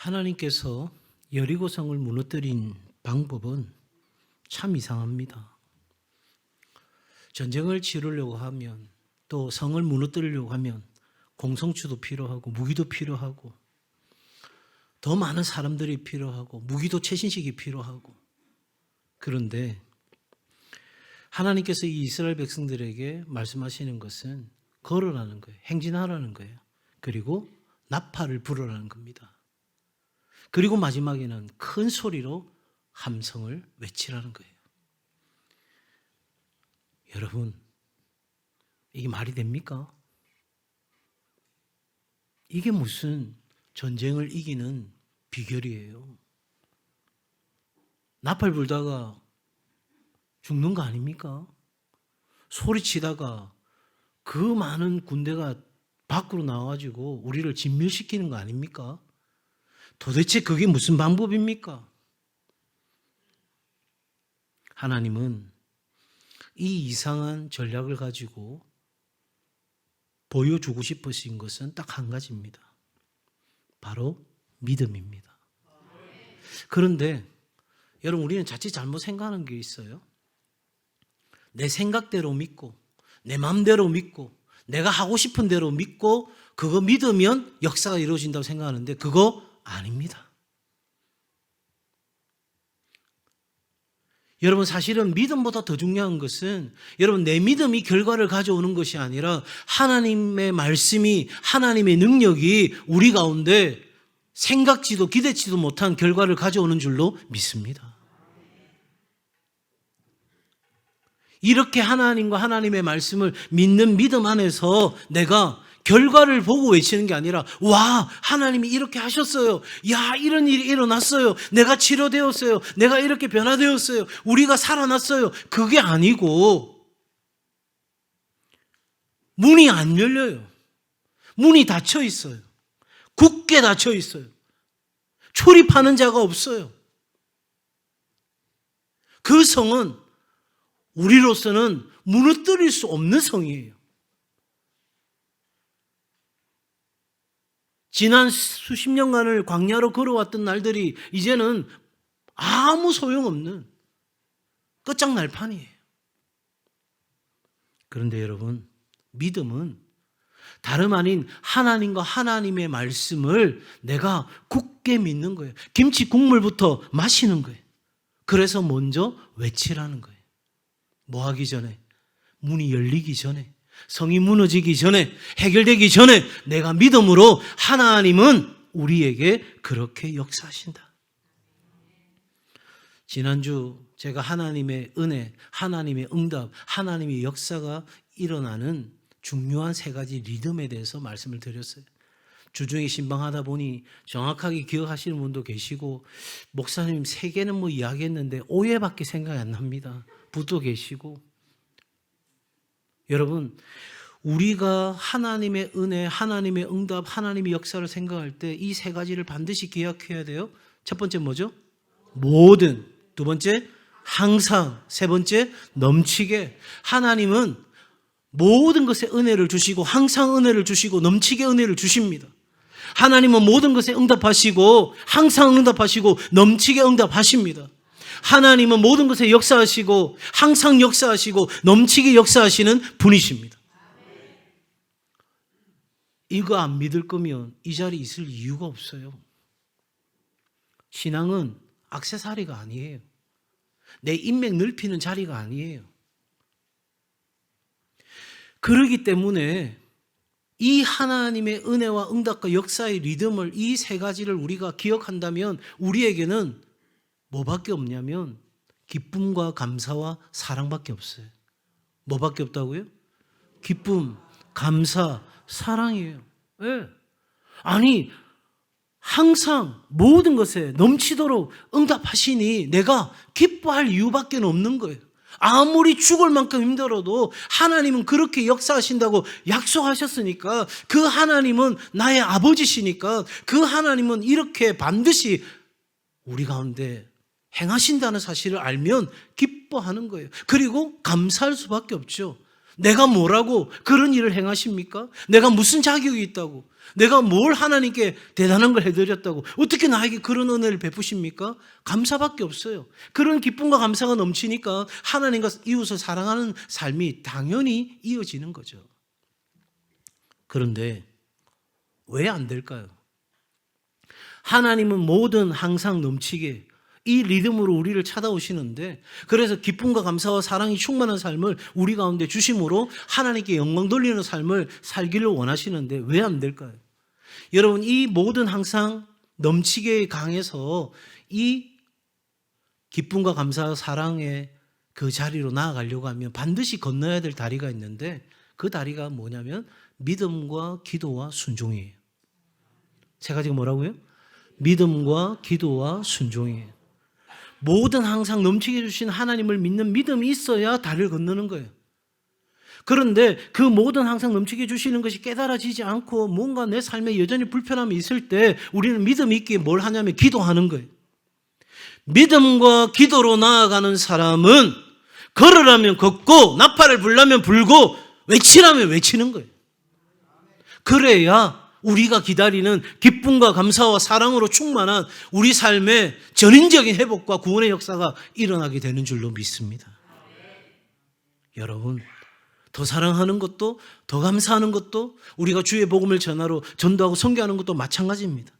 하나님께서 여리고성을 무너뜨린 방법은 참 이상합니다. 전쟁을 치르려고 하면 또 성을 무너뜨리려고 하면 공성추도 필요하고 무기도 필요하고 더 많은 사람들이 필요하고 무기도 최신식이 필요하고 그런데 하나님께서 이 이스라엘 백성들에게 말씀하시는 것은 걸으라는 거예요. 행진하라는 거예요. 그리고 나팔을 불어라는 겁니다. 그리고 마지막에는 큰 소리로 함성을 외치라는 거예요. 여러분, 이게 말이 됩니까? 이게 무슨 전쟁을 이기는 비결이에요. 나팔 불다가 죽는 거 아닙니까? 소리치다가 그 많은 군대가 밖으로 나와가지고 우리를 진멸시키는 거 아닙니까? 도대체 그게 무슨 방법입니까? 하나님은 이 이상한 전략을 가지고 보여주고 싶으신 것은 딱 한 가지입니다. 바로 믿음입니다. 그런데 여러분 우리는 자칫 잘못 생각하는 게 있어요. 내 생각대로 믿고 내 마음대로 믿고 내가 하고 싶은 대로 믿고 그거 믿으면 역사가 이루어진다고 생각하는데 그거 아닙니다. 여러분 사실은 믿음보다 더 중요한 것은 여러분 내 믿음이 결과를 가져오는 것이 아니라 하나님의 말씀이 하나님의 능력이 우리 가운데 생각지도 기대치도 못한 결과를 가져오는 줄로 믿습니다. 이렇게 하나님과 하나님의 말씀을 믿는 믿음 안에서 내가 결과를 보고 외치는 게 아니라 와 하나님이 이렇게 하셨어요. 야 이런 일이 일어났어요. 내가 치료되었어요. 내가 이렇게 변화되었어요. 우리가 살아났어요. 그게 아니고 문이 안 열려요. 문이 닫혀 있어요. 굳게 닫혀 있어요. 출입하는 자가 없어요. 그 성은 우리로서는 무너뜨릴 수 없는 성이에요. 지난 수십 년간을 광야로 걸어왔던 날들이 이제는 아무 소용없는 끝장날 판이에요. 그런데 여러분, 믿음은 다름 아닌 하나님과 하나님의 말씀을 내가 굳게 믿는 거예요. 김치 국물부터 마시는 거예요. 그래서 먼저 외치라는 거예요. 뭐 하기 전에? 문이 열리기 전에. 성이 무너지기 전에. 해결되기 전에. 내가 믿음으로 하나님은 우리에게 그렇게 역사하신다. 지난주 제가 하나님의 은혜, 하나님의 응답, 하나님의 역사가 일어나는 중요한 세 가지 리듬에 대해서 말씀을 드렸어요. 주중에 신방하다 보니 정확하게 기억하시는 분도 계시고 목사님 세 개는 뭐 이야기했는데 오해밖에 생각이 안 납니다. 분도 계시고 여러분 우리가 하나님의 은혜, 하나님의 응답, 하나님의 역사를 생각할 때 이 세 가지를 반드시 기억해야 돼요. 첫 번째 뭐죠? 모든. 두 번째 항상. 세 번째 넘치게. 하나님은 모든 것에 은혜를 주시고 항상 은혜를 주시고 넘치게 은혜를 주십니다. 하나님은 모든 것에 응답하시고 항상 응답하시고 넘치게 응답하십니다. 하나님은 모든 것에 역사하시고 항상 역사하시고 넘치게 역사하시는 분이십니다. 이거 안 믿을 거면 이 자리에 있을 이유가 없어요. 신앙은 악세사리가 아니에요. 내 인맥 넓히는 자리가 아니에요. 그러기 때문에 이 하나님의 은혜와 응답과 역사의 리듬을 이 세 가지를 우리가 기억한다면 우리에게는 뭐밖에 없냐면 기쁨과 감사와 사랑밖에 없어요. 뭐밖에 없다고요? 기쁨, 감사, 사랑이에요. 예. 아니, 항상 모든 것에 넘치도록 응답하시니 내가 기뻐할 이유밖에 없는 거예요. 아무리 죽을 만큼 힘들어도 하나님은 그렇게 역사하신다고 약속하셨으니까 그 하나님은 나의 아버지시니까 그 하나님은 이렇게 반드시 우리 가운데 행하신다는 사실을 알면 기뻐하는 거예요. 그리고 감사할 수밖에 없죠. 내가 뭐라고 그런 일을 행하십니까? 내가 무슨 자격이 있다고? 내가 뭘 하나님께 대단한 걸 해드렸다고? 어떻게 나에게 그런 은혜를 베푸십니까? 감사밖에 없어요. 그런 기쁨과 감사가 넘치니까 하나님과 이웃을 사랑하는 삶이 당연히 이어지는 거죠. 그런데 왜 안 될까요? 하나님은 모든 항상 넘치게 이 리듬으로 우리를 찾아오시는데 그래서 기쁨과 감사와 사랑이 충만한 삶을 우리 가운데 주심으로 하나님께 영광 돌리는 삶을 살기를 원하시는데 왜 안 될까요? 여러분 이 모든 항상 넘치게 강해서 이 기쁨과 감사와 사랑의 그 자리로 나아가려고 하면 반드시 건너야 될 다리가 있는데 그 다리가 뭐냐면 믿음과 기도와 순종이에요. 세 가지가 뭐라고요? 믿음과 기도와 순종이에요. 모든 항상 넘치게 해주신 하나님을 믿는 믿음이 있어야 다리를 건너는 거예요. 그런데 그 모든 항상 넘치게 해주시는 것이 깨달아지지 않고 뭔가 내 삶에 여전히 불편함이 있을 때 우리는 믿음 있게 뭘 하냐면 기도하는 거예요. 믿음과 기도로 나아가는 사람은 걸으라면 걷고 나팔을 불라면 불고 외치라면 외치는 거예요. 그래야 우리가 기다리는 기쁨과 감사와 사랑으로 충만한 우리 삶의 전인적인 회복과 구원의 역사가 일어나게 되는 줄로 믿습니다. 여러분, 더 사랑하는 것도 더 감사하는 것도 우리가 주의 복음을 전하러 전도하고 선교하는 것도 마찬가지입니다.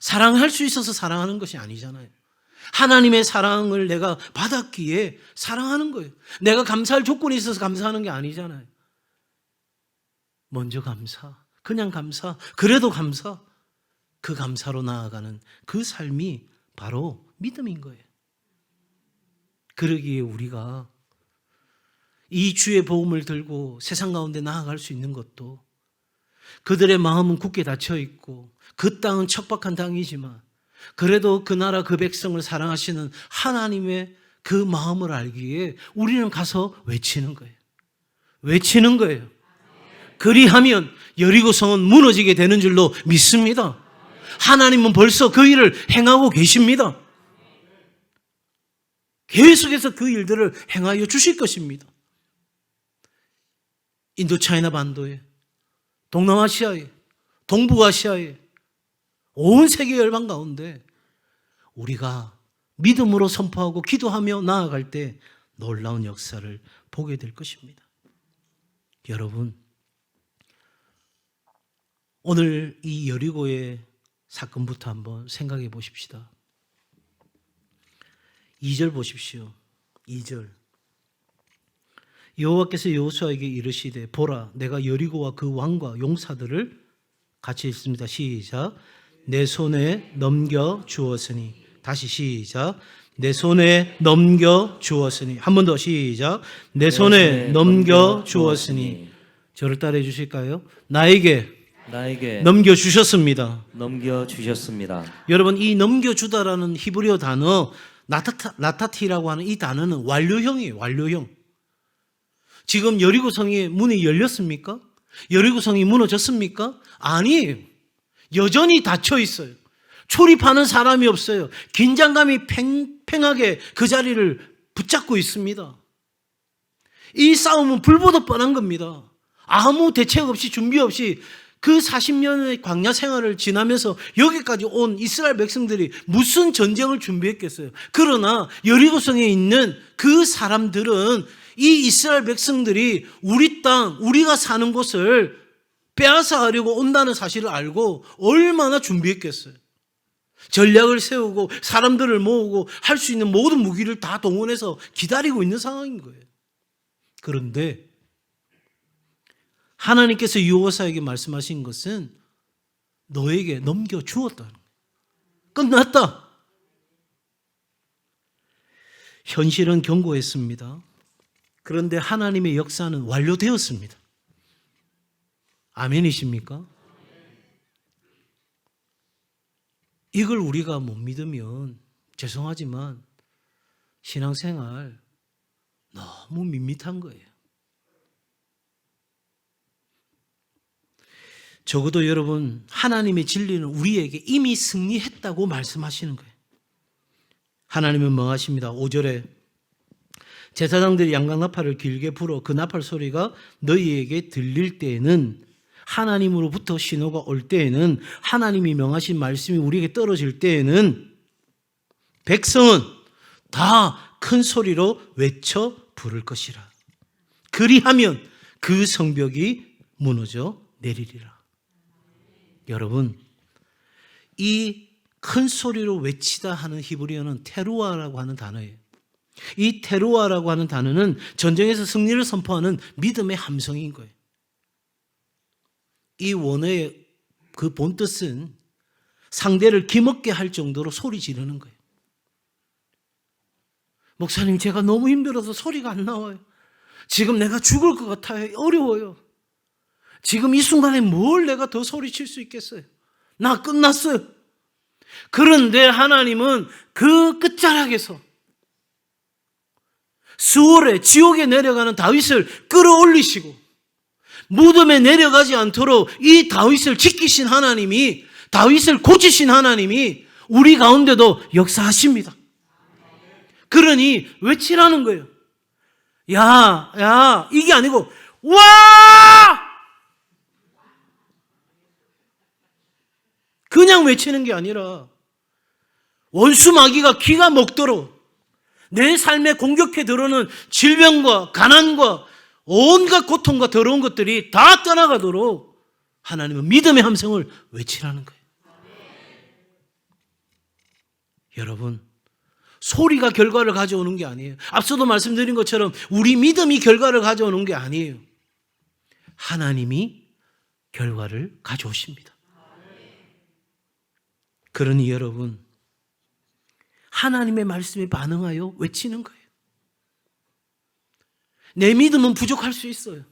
사랑할 수 있어서 사랑하는 것이 아니잖아요. 하나님의 사랑을 내가 받았기에 사랑하는 거예요. 내가 감사할 조건이 있어서 감사하는 게 아니잖아요. 먼저 감사, 그냥 감사, 그래도 감사. 그 감사로 나아가는 그 삶이 바로 믿음인 거예요. 그러기에 우리가 이 주의 복음을 들고 세상 가운데 나아갈 수 있는 것도 그들의 마음은 굳게 닫혀 있고 그 땅은 척박한 땅이지만 그래도 그 나라 그 백성을 사랑하시는 하나님의 그 마음을 알기에 우리는 가서 외치는 거예요. 외치는 거예요. 그리하면 여리고성은 무너지게 되는 줄로 믿습니다. 하나님은 벌써 그 일을 행하고 계십니다. 계속해서 그 일들을 행하여 주실 것입니다. 인도 차이나 반도에, 동남아시아에, 동북아시아에, 온 세계 열방 가운데 우리가 믿음으로 선포하고 기도하며 나아갈 때 놀라운 역사를 보게 될 것입니다. 여러분, 오늘 이 여리고의 사건부터 한번 생각해 보십시다. 2절 보십시오. 2절. 여호와께서 여호수아에게 이르시되 보라 내가 여리고와 그 왕과 용사들을 같이 읽습니다. 시작. 내 손에 넘겨 주었으니 다시 시작. 내 손에 넘겨 주었으니 한 번 더 시작. 내 손에 넘겨 주었으니 저를 따라해 주실까요? 나에게 나에게 넘겨 주셨습니다. 넘겨 주셨습니다. 여러분 이 넘겨 주다라는 히브리어 단어 나타타, 나타티라고 하는 이 단어는 완료형이에요. 완료형. 지금 여리고성의 문이 열렸습니까? 여리고성이 무너졌습니까? 아니에요. 여전히 닫혀 있어요. 출입하는 사람이 없어요. 긴장감이 팽팽하게 그 자리를 붙잡고 있습니다. 이 싸움은 불보듯 뻔한 겁니다. 아무 대책 없이 준비 없이 그 40년의 광야 생활을 지나면서 여기까지 온 이스라엘 백성들이 무슨 전쟁을 준비했겠어요. 그러나 여리고성에 있는 그 사람들은 이 이스라엘 백성들이 우리 땅, 우리가 사는 곳을 빼앗아 가려고 온다는 사실을 알고 얼마나 준비했겠어요. 전략을 세우고 사람들을 모으고 할 수 있는 모든 무기를 다 동원해서 기다리고 있는 상황인 거예요. 그런데 하나님께서 유호사에게 말씀하신 것은 너에게 넘겨 거예요. 끝났다. 현실은 견고했습니다. 그런데 하나님의 역사는 완료되었습니다. 아멘이십니까? 이걸 우리가 못 믿으면 죄송하지만 신앙생활 너무 밋밋한 거예요. 적어도 여러분 하나님의 진리는 우리에게 이미 승리했다고 말씀하시는 거예요. 하나님은 뭐 하십니다. 5절에 제사장들이 양각 나팔을 길게 불어 그 나팔 소리가 너희에게 들릴 때에는 하나님으로부터 신호가 올 때에는 하나님이 명하신 말씀이 우리에게 떨어질 때에는 백성은 다 큰 소리로 외쳐 부를 것이라. 그리하면 그 성벽이 무너져 내리리라. 여러분, 이 큰 소리로 외치다 하는 히브리어는 테루아라고 하는 단어예요. 이 테루아라고 하는 단어는 전쟁에서 승리를 선포하는 믿음의 함성인 거예요. 이 원어의 그 본뜻은 상대를 기먹게 할 정도로 소리 지르는 거예요. 목사님, 제가 너무 힘들어서 소리가 안 나와요. 지금 내가 죽을 것 같아요. 어려워요. 지금 이 순간에 뭘 내가 더 소리칠 수 있겠어요? 나 끝났어요. 그런데 하나님은 그 끝자락에서 수월에 지옥에 내려가는 다윗을 끌어올리시고 무덤에 내려가지 않도록 이 다윗을 지키신 하나님이 다윗을 고치신 하나님이 우리 가운데도 역사하십니다. 그러니 외치라는 거예요. 야, 야, 이게 아니고 와! 그냥 외치는 게 아니라 원수 마귀가 기가 먹도록 내 삶에 공격해 들어오는 질병과 가난과 온갖 고통과 더러운 것들이 다 떠나가도록 하나님은 믿음의 함성을 외치라는 거예요. 여러분, 소리가 결과를 가져오는 게 아니에요. 앞서도 말씀드린 것처럼 우리 믿음이 결과를 가져오는 게 아니에요. 하나님이 결과를 가져오십니다. 그러니 여러분, 하나님의 말씀에 반응하여 외치는 거예요. 내 믿음은 부족할 수 있어요.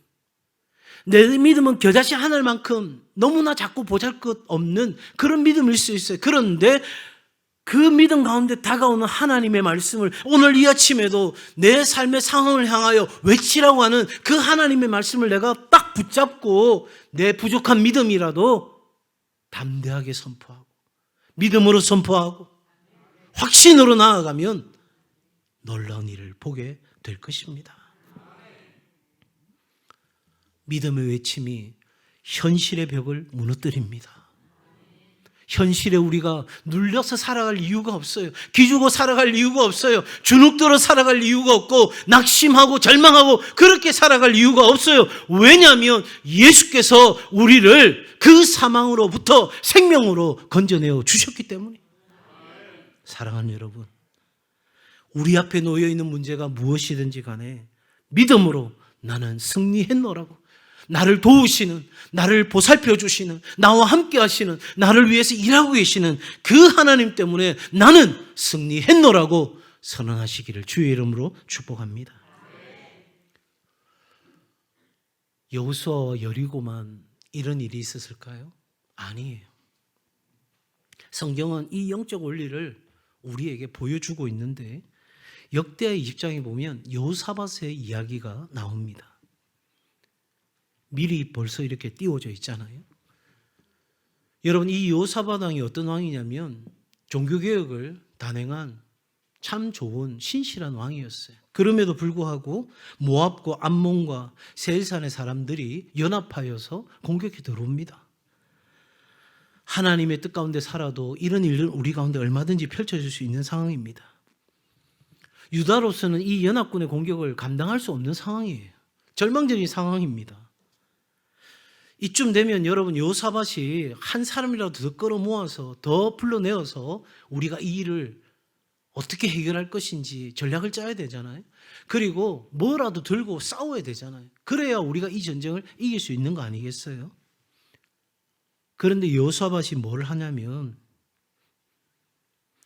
내 믿음은 겨자씨 하늘만큼 너무나 자꾸 보잘 것 없는 그런 믿음일 수 있어요. 그런데 그 믿음 가운데 다가오는 하나님의 말씀을 오늘 이 아침에도 내 삶의 상황을 향하여 외치라고 하는 그 하나님의 말씀을 내가 딱 붙잡고 내 부족한 믿음이라도 담대하게 선포하고 믿음으로 선포하고 확신으로 나아가면 놀라운 일을 보게 될 것입니다. 믿음의 외침이 현실의 벽을 무너뜨립니다. 현실에 우리가 눌려서 살아갈 이유가 없어요. 기죽어 살아갈 이유가 없어요. 주눅들어 살아갈 이유가 없고 낙심하고 절망하고 그렇게 살아갈 이유가 없어요. 왜냐하면 예수께서 우리를 그 사망으로부터 생명으로 건져내어 주셨기 때문에. 사랑하는 여러분, 우리 앞에 놓여 있는 문제가 무엇이든지 간에 믿음으로 나는 승리했노라고 나를 도우시는, 나를 보살펴 주시는, 나와 함께 하시는, 나를 위해서 일하고 계시는 그 하나님 때문에 나는 승리했노라고 선언하시기를 주의 이름으로 축복합니다. 여호수아와 여리고만 이런 일이 있었을까요? 아니에요. 성경은 이 영적 원리를 우리에게 보여주고 있는데 역대의 입장에 보면 여호사밧의 이야기가 나옵니다. 미리 벌써 이렇게 띄워져 있잖아요. 여러분 이 요사바 왕이 어떤 왕이냐면 종교개혁을 단행한 참 좋은 신실한 왕이었어요. 그럼에도 불구하고 모압과 암몬과 세일산의 사람들이 연합하여서 공격해 들어옵니다. 하나님의 뜻 가운데 살아도 이런 일은 우리 가운데 얼마든지 펼쳐질 수 있는 상황입니다. 유다로서는 이 연합군의 공격을 감당할 수 없는 상황이에요. 절망적인 상황입니다. 이쯤 되면 여러분 요사밭이 한 사람이라도 더 끌어 모아서 더 불러내어서 우리가 이 일을 어떻게 해결할 것인지 전략을 짜야 되잖아요. 그리고 뭐라도 들고 싸워야 되잖아요. 그래야 우리가 이 전쟁을 이길 수 있는 거 아니겠어요? 그런데 요사밭이 뭘 하냐면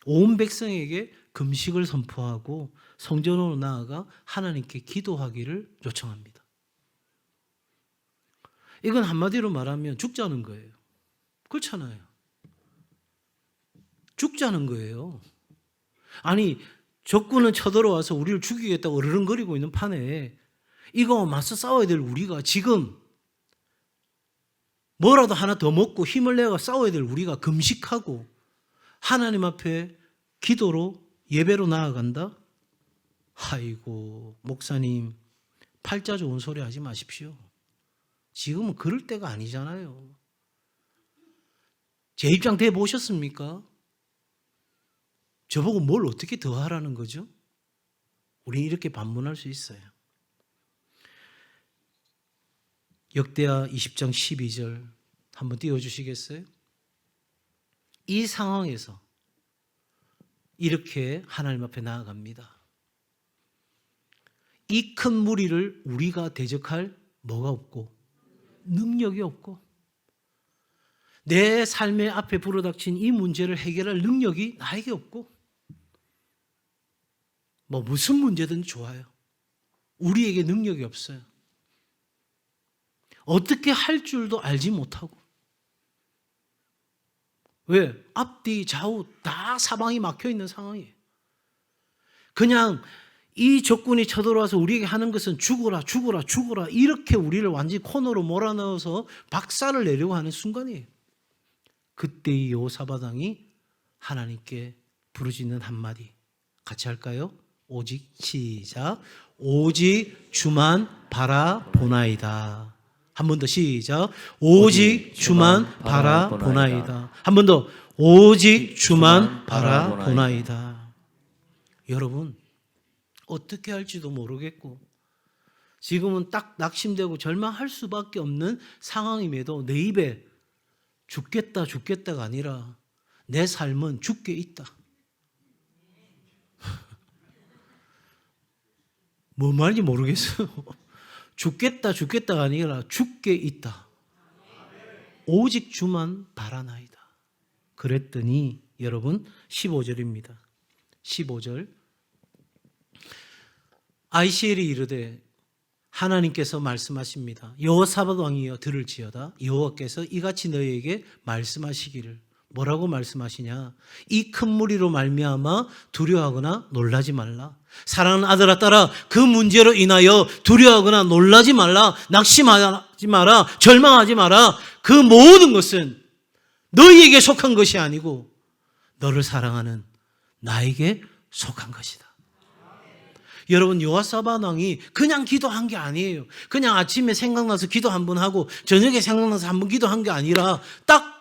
온 백성에게 금식을 선포하고 성전으로 나아가 하나님께 기도하기를 요청합니다. 이건 한마디로 말하면 죽자는 거예요. 그렇잖아요. 죽자는 거예요. 아니, 적군은 쳐들어와서 우리를 죽이겠다고 어르렁거리고 있는 판에 이거 맞서 싸워야 될 우리가 지금 뭐라도 하나 더 먹고 힘을 내가 싸워야 될 우리가 금식하고 하나님 앞에 기도로 예배로 나아간다? 아이고 목사님 팔자 좋은 소리 하지 마십시오. 지금은 그럴 때가 아니잖아요. 제 입장 돼 보셨습니까? 저보고 뭘 어떻게 더 하라는 거죠? 우리는 이렇게 반문할 수 있어요. 역대하 20장 12절 한번 띄워주시겠어요? 이 상황에서 이렇게 하나님 앞에 나아갑니다. 이 큰 무리를 우리가 대적할 뭐가 없고 능력이 없고 내 삶의 앞에 불어닥친 이 문제를 해결할 능력이 나에게 없고 뭐 무슨 문제든 좋아요. 우리에게 능력이 없어요. 어떻게 할 줄도 알지 못하고 왜? 앞뒤 좌우 다 사방이 막혀 있는 상황이에요. 그냥 이 적군이 쳐들어와서 우리에게 하는 것은 죽어라, 죽어라, 죽어라 이렇게 우리를 완전히 코너로 몰아넣어서 박살을 내려고 하는 순간이에요. 그때 이 여호사바당이 하나님께 부르짖는 한마디 같이 할까요? 오직 시작 오직 주만 바라보나이다. 한 번 더 시작 오직 주만 바라보나이다. 한 번 더 오직 주만 바라보나이다. 여러분 어떻게 할지도 모르겠고 지금은 딱 낙심되고 절망할 수밖에 없는 상황임에도 내 입에 죽겠다 죽겠다가 아니라 내 삶은 죽게 있다. 뭔 말인지 모르겠어요. 죽겠다 죽겠다가 아니라 죽게 있다. 오직 주만 바라나이다. 그랬더니 여러분 15절입니다. 15절 아이시엘이 이르되 하나님께서 말씀하십니다. 여호사밧 왕이여 들을지어다. 여호와께서 이같이 너희에게 말씀하시기를 뭐라고 말씀하시냐? 이 큰 무리로 말미암아 두려워하거나 놀라지 말라. 사랑하는 아들아 따라 그 문제로 인하여 두려워하거나 놀라지 말라. 낙심하지 마라. 절망하지 마라. 그 모든 것은 너희에게 속한 것이 아니고 너를 사랑하는 나에게 속한 것이다. 여러분 요아사바 왕이 그냥 기도한 게 아니에요. 그냥 아침에 생각나서 기도 한 번 하고 저녁에 생각나서 한 번 기도한 게 아니라 딱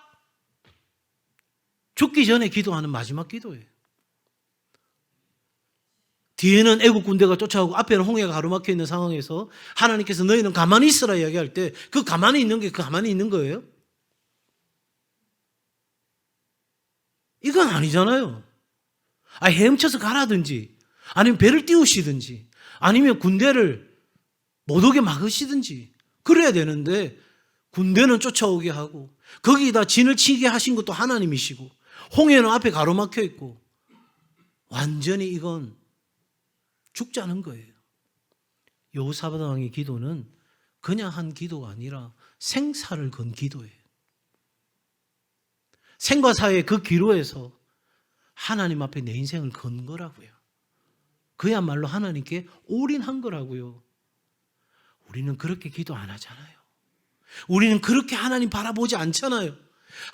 죽기 전에 기도하는 마지막 기도예요. 뒤에는 애국 군대가 쫓아오고 앞에는 홍해가 가로막혀 있는 상황에서 하나님께서 너희는 가만히 있으라 이야기할 때 그 가만히 있는 게 그 가만히 있는 거예요? 이건 아니잖아요. 아, 헤엄쳐서 가라든지 아니면 배를 띄우시든지 아니면 군대를 못 오게 막으시든지 그래야 되는데 군대는 쫓아오게 하고 거기다 진을 치게 하신 것도 하나님이시고 홍해는 앞에 가로막혀 있고 완전히 이건 죽자는 거예요. 왕의 기도는 그냥 한 기도가 아니라 생사를 건 기도예요. 생과 사의 그 기로에서 하나님 앞에 내 인생을 건 거라고요. 그야말로 하나님께 올인한 거라고요. 우리는 그렇게 기도 안 하잖아요. 우리는 그렇게 하나님 바라보지 않잖아요.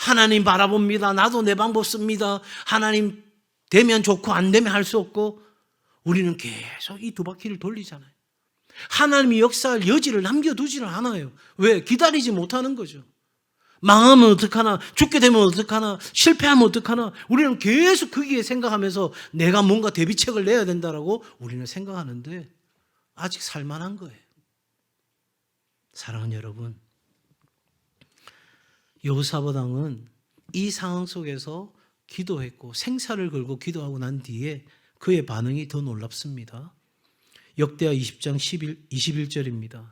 하나님 바라봅니다. 나도 내 방법 씁니다. 하나님 되면 좋고 안 되면 할 수 없고 우리는 계속 이 두 바퀴를 돌리잖아요. 하나님이 역사할 여지를 남겨두지를 않아요. 왜? 기다리지 못하는 거죠. 망하면 어떡하나, 죽게 되면 어떡하나, 실패하면 어떡하나, 우리는 계속 거기에 생각하면서 내가 뭔가 대비책을 내야 된다라고 우리는 생각하는데 아직 살만한 거예요. 사랑하는 여러분, 여호사바당은 이 상황 속에서 기도했고 생사를 걸고 기도하고 난 뒤에 그의 반응이 더 놀랍습니다. 역대하 20장 11, 21절입니다.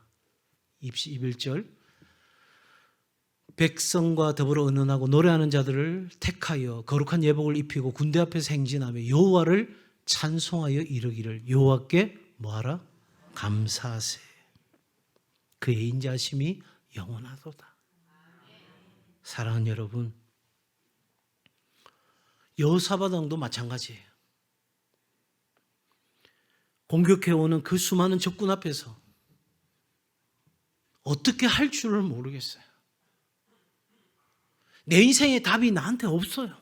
21절 백성과 더불어 은은하고 노래하는 자들을 택하여 거룩한 예복을 입히고 군대 앞에서 행진하며 여호와를 찬송하여 이르기를 여호와께 뭐하라? 감사하세. 그의 인자심이 영원하도다. 사랑하는 여러분, 여호사바당도 마찬가지예요. 공격해오는 그 수많은 적군 앞에서 어떻게 할 줄을 모르겠어요. 내 인생의 답이 나한테 없어요.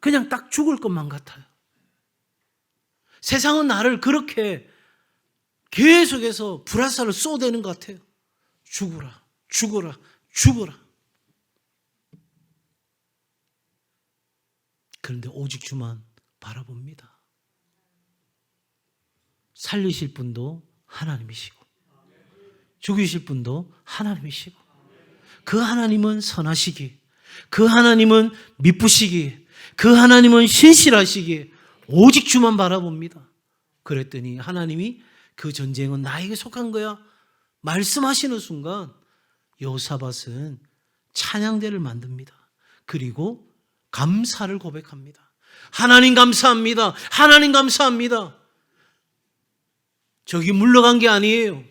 그냥 딱 죽을 것만 같아요. 세상은 나를 그렇게 계속해서 불화살을 쏘대는 것 같아요. 죽어라, 죽어라, 죽어라. 그런데 오직 주만 바라봅니다. 살리실 분도 하나님이시고, 죽이실 분도 하나님이시고, 그 하나님은 선하시기, 그 하나님은 미쁘시기, 그 하나님은 신실하시기, 오직 주만 바라봅니다. 그랬더니 하나님이 그 전쟁은 나에게 속한 거야. 말씀하시는 순간 여호사밧은 찬양대를 만듭니다. 그리고 감사를 고백합니다. 하나님 감사합니다. 하나님 감사합니다. 저기 물러간 게 아니에요.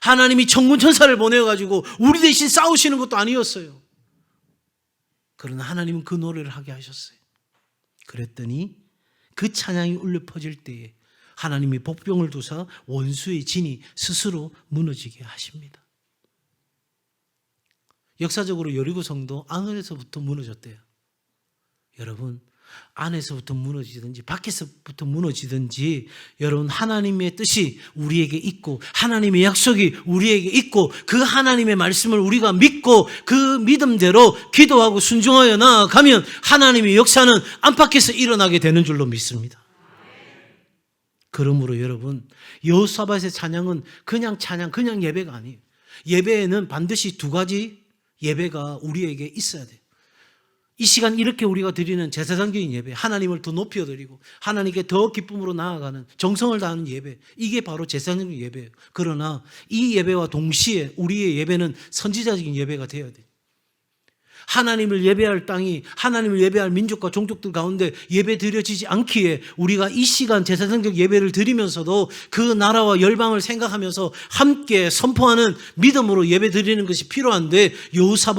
하나님이 천군 천사를 보내 가지고 우리 대신 싸우시는 것도 아니었어요. 그러나 하나님은 그 노래를 하게 하셨어요. 그랬더니 그 찬양이 울려 퍼질 때에 하나님이 복병을 두사 원수의 진이 스스로 무너지게 하십니다. 역사적으로 여리고 성도 안에서부터 무너졌대요. 여러분, 안에서부터 무너지든지 밖에서부터 무너지든지 여러분 하나님의 뜻이 우리에게 있고 하나님의 약속이 우리에게 있고 그 하나님의 말씀을 우리가 믿고 그 믿음대로 기도하고 순종하여 나아가면 하나님의 역사는 안팎에서 일어나게 되는 줄로 믿습니다. 그러므로 여러분 여호사밧의 찬양은 그냥 찬양 그냥 예배가 아니에요. 예배에는 반드시 두 가지 예배가 우리에게 있어야 돼요. 이 시간 이렇게 우리가 드리는 제사장적인 예배, 하나님을 더 높여 드리고 하나님께 더 기쁨으로 나아가는 정성을 다하는 예배, 이게 바로 제사장적인 예배예요. 그러나 이 예배와 동시에 우리의 예배는 선지자적인 예배가 되어야 돼요. 하나님을 예배할 땅이 하나님을 예배할 민족과 종족들 가운데 예배 드려지지 않기에 우리가 이 시간 제사장적 예배를 드리면서도 그 나라와 열방을 생각하면서 함께 선포하는 믿음으로 예배 드리는 것이 필요한데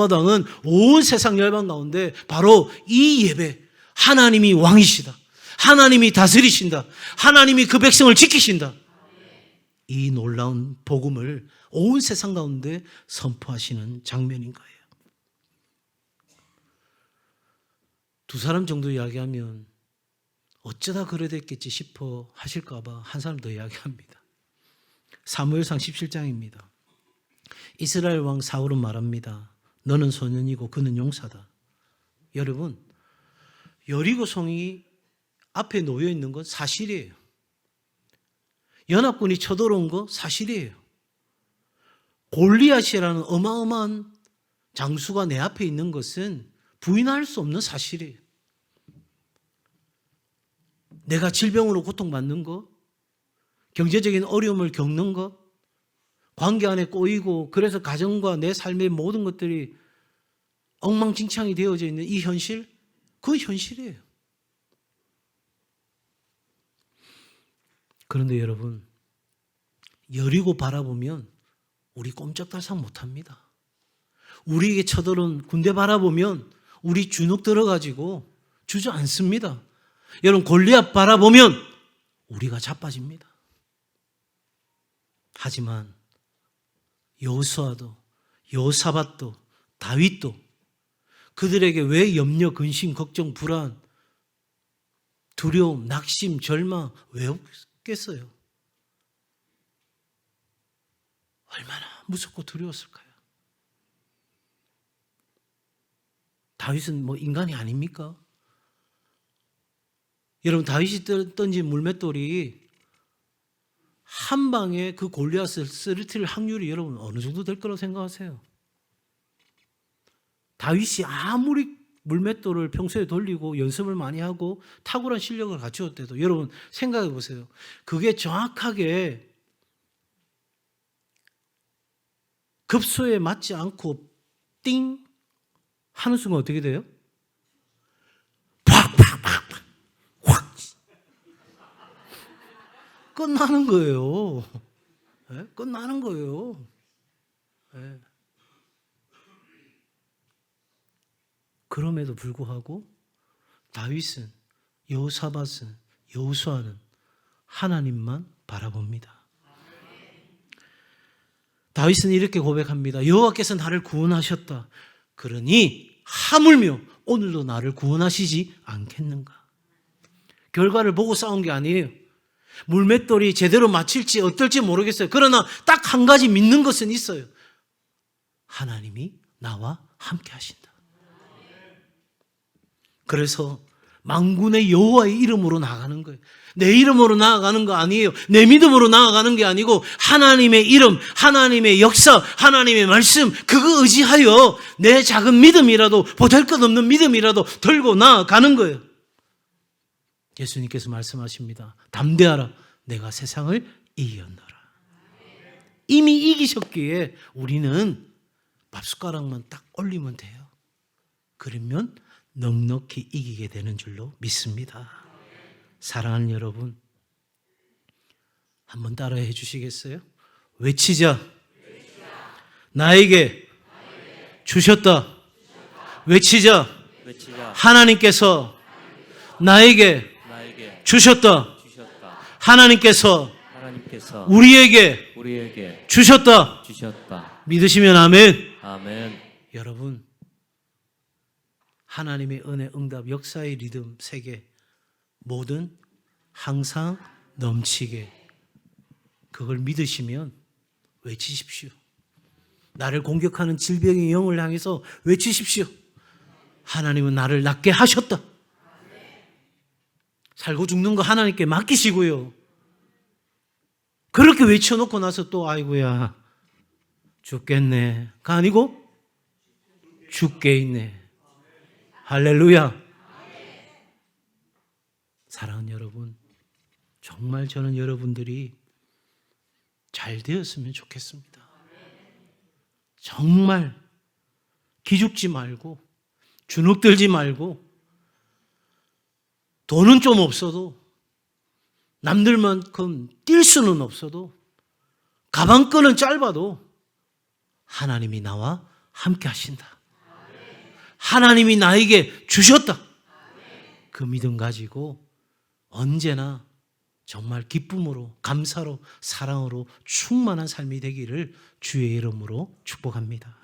왕은 온 세상 열방 가운데 바로 이 예배 하나님이 왕이시다. 하나님이 다스리신다. 하나님이 그 백성을 지키신다. 이 놀라운 복음을 온 세상 가운데 선포하시는 장면인 거예요. 두 사람 정도 이야기하면 어쩌다 그래 됐겠지 싶어 하실까봐 한 사람 더 이야기합니다. 사무엘상 17장입니다. 이스라엘 왕 사울은 말합니다. 너는 소년이고 그는 용사다. 여러분, 여리고 성이 앞에 놓여 있는 건 사실이에요. 연합군이 쳐들어온 거 사실이에요. 골리앗이라는 어마어마한 장수가 내 앞에 있는 것은 부인할 수 없는 사실이에요. 내가 질병으로 고통받는 것, 경제적인 어려움을 겪는 것, 관계 안에 꼬이고 그래서 가정과 내 삶의 모든 것들이 엉망진창이 되어져 있는 이 현실, 그 현실이에요. 그런데 여러분, 여리고 바라보면 우리 꼼짝달싹 못합니다. 우리에게 쳐들은 군대 바라보면 우리 주눅 들어가지고 주저앉습니다. 여러분 골리앗 바라보면 우리가 자빠집니다. 하지만 여호수아도 여호사밧도 다윗도 그들에게 왜 염려, 근심, 걱정, 불안, 두려움, 낙심, 절망 왜 없겠어요? 얼마나 무섭고 두려웠을까요? 다윗은 뭐 인간이 아닙니까? 여러분 다윗이 던진 물맷돌이 한 방에 그 골리앗을 쓰러뜨릴 확률이 여러분 어느 정도 될 거라고 생각하세요? 다윗이 아무리 물맷돌을 평소에 돌리고 연습을 많이 하고 탁월한 실력을 갖추었대도 여러분 생각해 보세요. 그게 정확하게 급소에 맞지 않고 띵 하는 순간 어떻게 돼요? 팍 팍 팍 팍 확 끝나는 거예요. 예? 끝나는 거예요. 예. 그럼에도 불구하고 다윗은 여호사밧은 여호수아는 하나님만 바라봅니다. 다윗은 이렇게 고백합니다. 여호와께서 나를 구원하셨다. 그러니 하물며 오늘도 나를 구원하시지 않겠는가? 결과를 보고 싸운 게 아니에요. 물맷돌이 제대로 맞힐지 어떨지 모르겠어요. 그러나 딱 한 가지 믿는 것은 있어요. 하나님이 나와 함께 하신다. 그래서 망군의 여호와의 이름으로 나가는 거예요. 내 이름으로 나아가는 거 아니에요. 내 믿음으로 나아가는 게 아니고 하나님의 이름, 하나님의 역사, 하나님의 말씀 그거 의지하여 내 작은 믿음이라도 보잘것없는 믿음이라도 들고 나아가는 거예요. 예수님께서 말씀하십니다. 담대하라. 내가 세상을 이겼노라. 이미 이기셨기에 우리는 밥숟가락만 딱 올리면 돼요. 그러면 넉넉히 이기게 되는 줄로 믿습니다. 사랑하는 여러분, 한번 따라해 주시겠어요? 외치자. 나에게 주셨다. 외치자. 하나님께서 나에게 주셨다. 하나님께서 우리에게. 주셨다. 믿으시면 아멘. 아멘. 여러분, 하나님의 은혜, 응답, 역사의 리듬, 세계, 모든 항상 넘치게 그걸 믿으시면 외치십시오. 나를 공격하는 질병의 영을 향해서 외치십시오. 하나님은 나를 낫게 하셨다. 살고 죽는 거 하나님께 맡기시고요. 그렇게 외쳐놓고 나서 또 아이고야 죽겠네가 아니고 죽게 있네. 할렐루야. 사랑하는 여러분, 정말 저는 여러분들이 잘 되었으면 좋겠습니다. 정말 기죽지 말고 주눅들지 말고 돈은 좀 없어도 남들만큼 뛸 수는 없어도 가방끈은 짧아도 하나님이 나와 함께 하신다. 하나님이 나에게 주셨다. 그 믿음 가지고 언제나 정말 기쁨으로, 감사로, 사랑으로 충만한 삶이 되기를 주의 이름으로 축복합니다.